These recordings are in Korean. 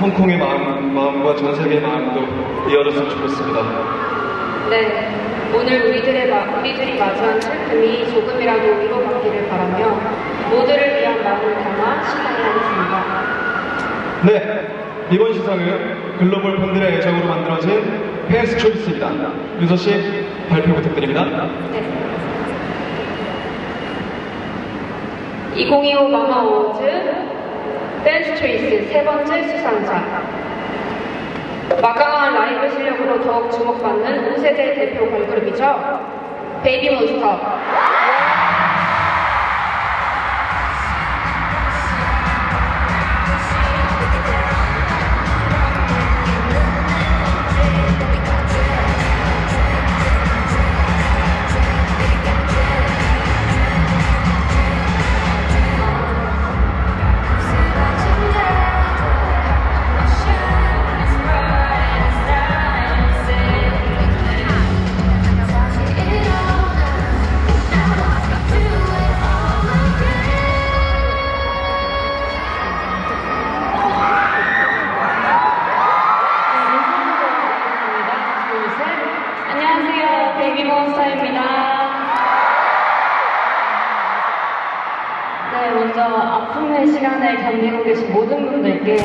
홍콩의 마음, 마음과 전 세계의 마음도 이어졌으면 좋겠습니다. 네, 오늘 우리들의 마, 우리들이 맞이한 슬픔이 조금이라도 위로받기를 바라며 모두를 위한 마음을 담아 시간을 하겠습니다. 네, 이번 시상은 글로벌 팬들의 애정으로 만들어진 팬스 초이스입니다. 윤서 씨 발표 부탁드립니다. 네. 2025 마마 어워즈 댄스 트레이스 세 번째 수상자 막강한 라이브 실력으로 더욱 주목받는 5세대 대표 걸그룹이죠. 베이비몬스터 베이비몬스터입니다. 네, 먼저 아픔의 시간을 견디고 계신 모든 분들께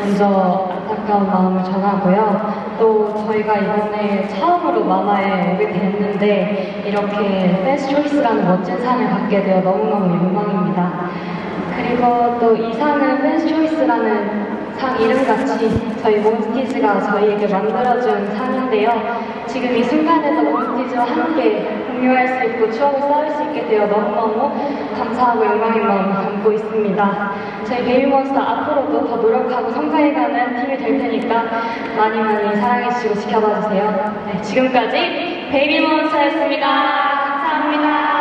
먼저 안타까운 마음을 전하고요. 또 저희가 이번에 처음으로 마마에 오게 됐는데 이렇게 댄스 초이스라는 멋진 상을 받게 되어 너무너무 영광입니다. 그리고 또 이 상은 댄스 초이스라는 상 이름같이 저희 몬스티즈가 저희에게 만들어준 상인데요. 지금 이 순간에도 몬스티즈와 함께 공유할 수 있고 추억을 쌓을 수 있게 되어 너무너무 감사하고 영광인 마음을 담고 있습니다. 저희 베이비몬스터 앞으로도 더 노력하고 성장해가는 팀이 될 테니까 많이 많이 사랑해주시고 지켜봐 주세요. 네, 지금까지 베이비몬스터였습니다. 감사합니다.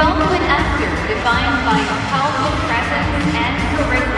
Develop an S defined by your powerful presence and charisma.